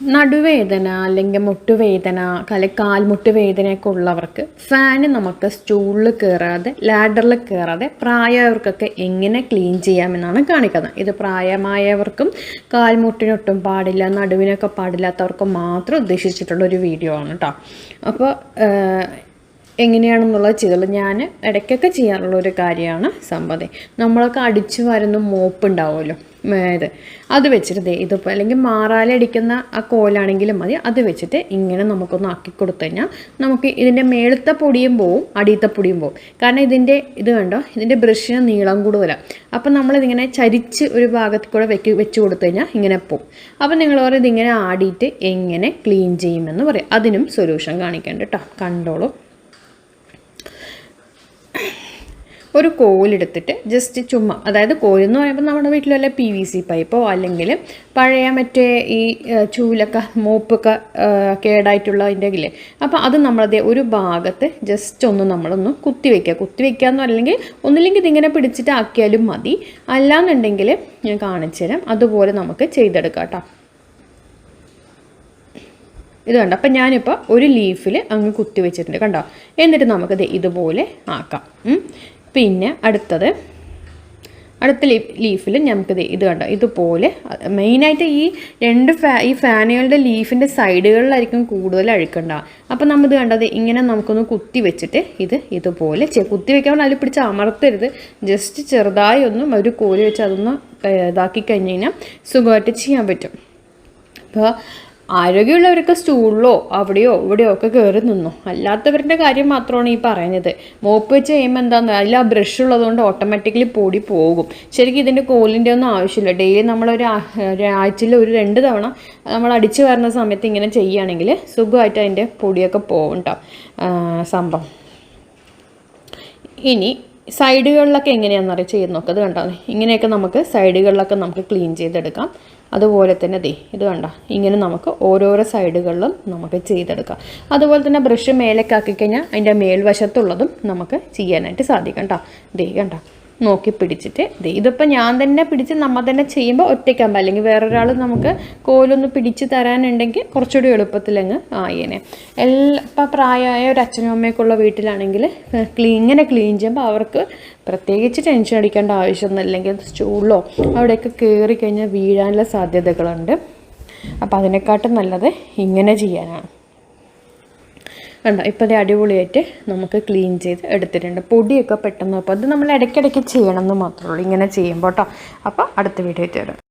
നടുവേദന അല്ലെങ്കിൽ മുട്ടുവേദന അല്ലെ കാൽമുട്ട് വേദനയൊക്കെ ഉള്ളവർക്ക് ഫാന് നമുക്ക് സ്റ്റൂളിൽ കയറാതെ ലാഡറിൽ കയറാതെ പ്രായമായവർക്കൊക്കെ എങ്ങനെ ക്ലീൻ ചെയ്യാമെന്നാണ് കാണിക്കുന്നത്. ഇത് പ്രായമായവർക്കും കാൽമുട്ടിനൊട്ടും പാടില്ല നടുവിനൊക്കെ പാടില്ലാത്തവർക്കും മാത്രം ഉദ്ദേശിച്ചിട്ടുള്ള ഒരു വീഡിയോ ആണ് കേട്ടോ അപ്പോൾ എങ്ങനെയാണെന്നുള്ളത് ചെയ്തുള്ളൂ ഞാൻ ഇടയ്ക്കൊക്കെ ചെയ്യാറുള്ള ഒരു കാര്യമാണ് സമ്പതി നമ്മളൊക്കെ അടിച്ചു വരുന്ന മോപ്പ് ഉണ്ടാവുമല്ലോ ഇത്. അത് വെച്ചിട്ട് ഇതിപ്പോൾ അല്ലെങ്കിൽ മാറാലടിക്കുന്ന ആ കോലാണെങ്കിലും മതി. അത് വെച്ചിട്ട് ഇങ്ങനെ നമുക്കൊന്ന് ആക്കി കൊടുത്തു കഴിഞ്ഞാൽ നമുക്ക് ഇതിന്റെ മേളത്തെ പൊടിയും പോവും അടിയത്തെ പൊടിയും പോവും. കാരണം ഇതിന്റെ ഇത് കണ്ടോ? ഇതിന്റെ ബ്രഷിന് നീളം കൂടുതലാണ് അപ്പം നമ്മളിതിങ്ങനെ ചരിച്ച് ഒരു ഭാഗത്ത് കൂടെ വെക്ക് വെച്ച് കൊടുത്തു കഴിഞ്ഞാൽ ഇങ്ങനെ പോവും. അപ്പം നിങ്ങൾ പറയും ഇതിങ്ങനെ ആടിയിട്ട് എങ്ങനെ ക്ലീൻ ചെയ്യുമെന്ന് പറയും. അതിനും സൊല്യൂഷൻ കാണിക്കേണ്ട കേട്ടോ. കണ്ടോളൂ. ഒരു കോലെടുത്തിട്ട് ജസ്റ്റ് ചുമ്മാ അതായത് കോലെന്ന് പറയുമ്പോൾ നമ്മുടെ വീട്ടിൽ വല്ല പി വി സി പൈപ്പോ അല്ലെങ്കിൽ പഴയ മറ്റേ ഈ ചൂലൊക്കെ മോപ്പൊക്കെ കേടായിട്ടുള്ള കേടായിട്ടുള്ളതിന്റെ ഇല്ലേ അപ്പോൾ അത് നമ്മളത് ഒരു ഭാഗത്ത് ജസ്റ്റ് ഒന്ന് നമ്മളൊന്ന് കുത്തി വയ്ക്കുക കുത്തി വയ്ക്കുക എന്ന് അല്ലെങ്കിൽ ഒന്നില്ലെങ്കിൽ ഇതിങ്ങനെ പിടിച്ചിട്ട് ആക്കിയാലും മതി. അല്ലാന്നുണ്ടെങ്കിൽ ഞാൻ കാണിച്ചു തരാം. അതുപോലെ നമുക്ക് ചെയ്തെടുക്കാം കേട്ടോ ഇത് കണ്ടോ? അപ്പം ഞാനിപ്പോൾ ഒരു ലീഫിൽ അങ്ങ് കുത്തി വെച്ചിട്ടുണ്ട് കണ്ടോ? എന്നിട്ട് നമുക്കത് ഇതുപോലെ ആക്കാം. പിന്നെ അടുത്തത് അടുത്ത ലീഫിൽ നമുക്കിത് ഇത് കണ്ടോ? ഇതുപോലെ മെയിനായിട്ട് ഈ രണ്ട് ഫാ ഈ ഫാനുകളുടെ ലീഫിന്റെ സൈഡുകളിലായിരിക്കും കൂടുതൽ അഴുക്കുണ്ടാവുക. അപ്പോൾ ഇത് കണ്ടത് ഇങ്ങനെ നമുക്കൊന്ന് കുത്തി വെച്ചിട്ട് ഇത് ഇതുപോലെ കുത്തി വെക്കാൻ അതിൽ പിടിച്ച് അമർത്തരുത്. ജസ്റ്റ് ചെറുതായി ഒന്നും ഒരു കോരി വെച്ച് അതൊന്ന് ഇതാക്കി കഴിഞ്ഞ് കഴിഞ്ഞാൽ സുഖമായിട്ട് ചെയ്യാൻ പറ്റും. അപ്പോൾ ആരോഗ്യമുള്ളവരൊക്കെ സ്റ്റൂളിലോ അവിടെയോ ഇവിടെയോ ഒക്കെ കയറി നിന്നു. അല്ലാത്തവരുടെ കാര്യം മാത്രമാണ് ഈ പറയുന്നത്. മോപ്പ് വെച്ച് കഴിയുമ്പോൾ എന്താന്ന് ആ ബ്രഷ് ഉള്ളതുകൊണ്ട് ഓട്ടോമാറ്റിക്കലി പൊടി പോകും. ശരിക്കും ഇതിന്റെ കോലിന്റെ ഒന്നും ആവശ്യമില്ല. ഡെയിലി നമ്മളൊരു ഒരു ഒരാഴ്ചയിൽ ഒരു രണ്ട് തവണ നമ്മൾ അടിച്ചു വരുന്ന സമയത്ത് ഇങ്ങനെ ചെയ്യുകയാണെങ്കിൽ സുഖമായിട്ട് അതിന്റെ പൊടിയൊക്കെ പോകും കേട്ടോ സംഭവം. ഇനി സൈഡുകളിലൊക്കെ എങ്ങനെയാണെന്ന് അറിയാം? ചെയ്ത് നോക്കുക അത് കണ്ടോ? ഇങ്ങനെയൊക്കെ നമുക്ക് സൈഡുകളിലൊക്കെ നമുക്ക് ക്ലീൻ ചെയ്തെടുക്കാം. അതുപോലെ തന്നെ ദേ ഇത് കണ്ട? ഇങ്ങനെ നമുക്ക് ഓരോരോ സൈഡുകളിലും നമുക്ക് ചെയ്തെടുക്കാം. അതുപോലെ തന്നെ ബ്രഷ് മേലേക്കാക്കി കഴിഞ്ഞാൽ അതിന്റെ മേൽവശത്തുള്ളതും നമുക്ക് ചെയ്യാനായിട്ട് സാധിക്കും കേട്ടോ. ദേ കണ്ട? നോക്കി പിടിച്ചിട്ട് ഇത് ഇതിപ്പോൾ ഞാൻ തന്നെ പിടിച്ച് നമ്മൾ തന്നെ ചെയ്യുമ്പോൾ ഒറ്റയ്ക്കാകുമ്പോൾ അല്ലെങ്കിൽ വേറൊരാൾ നമുക്ക് കോലൊന്ന് പിടിച്ച് തരാനുണ്ടെങ്കിൽ കുറച്ചുകൂടി എളുപ്പത്തിലങ്ങ് ആയേനെ. എല്ലാ ഇപ്പം പ്രായമായ ഒരു അച്ഛനും അമ്മയൊക്കെ ഉള്ള വീട്ടിലാണെങ്കിൽ ക്ലീൻ ഇങ്ങനെ ക്ലീൻ ചെയ്യുമ്പോൾ അവർക്ക് പ്രത്യേകിച്ച് ടെൻഷൻ അടിക്കേണ്ട ആവശ്യമൊന്നും അല്ലെങ്കിൽ സ്റ്റൂളിലോ അവിടെയൊക്കെ കയറി കഴിഞ്ഞാൽ വീഴാനുള്ള സാധ്യതകളുണ്ട്. അപ്പോൾ അതിനെക്കാട്ടും നല്ലത് ഇങ്ങനെ ചെയ്യാനാണ്. കണ്ടോ ഇപ്പോൾ ഇത് അടിപൊളിയായിട്ട് നമുക്ക് ക്ലീൻ ചെയ്ത് എടുത്തിട്ടുണ്ട്. പൊടിയൊക്കെ പെട്ടെന്ന് അപ്പോൾ അത് നമ്മൾ ഇടയ്ക്കിടയ്ക്ക് ചെയ്യണം എന്ന് മാത്രമേ ഉള്ളൂ. ഇങ്ങനെ ചെയ്യുമ്പോൾ കേട്ടോ അപ്പോൾ അടുത്ത വീഡിയോ ആയിട്ട് വരാം.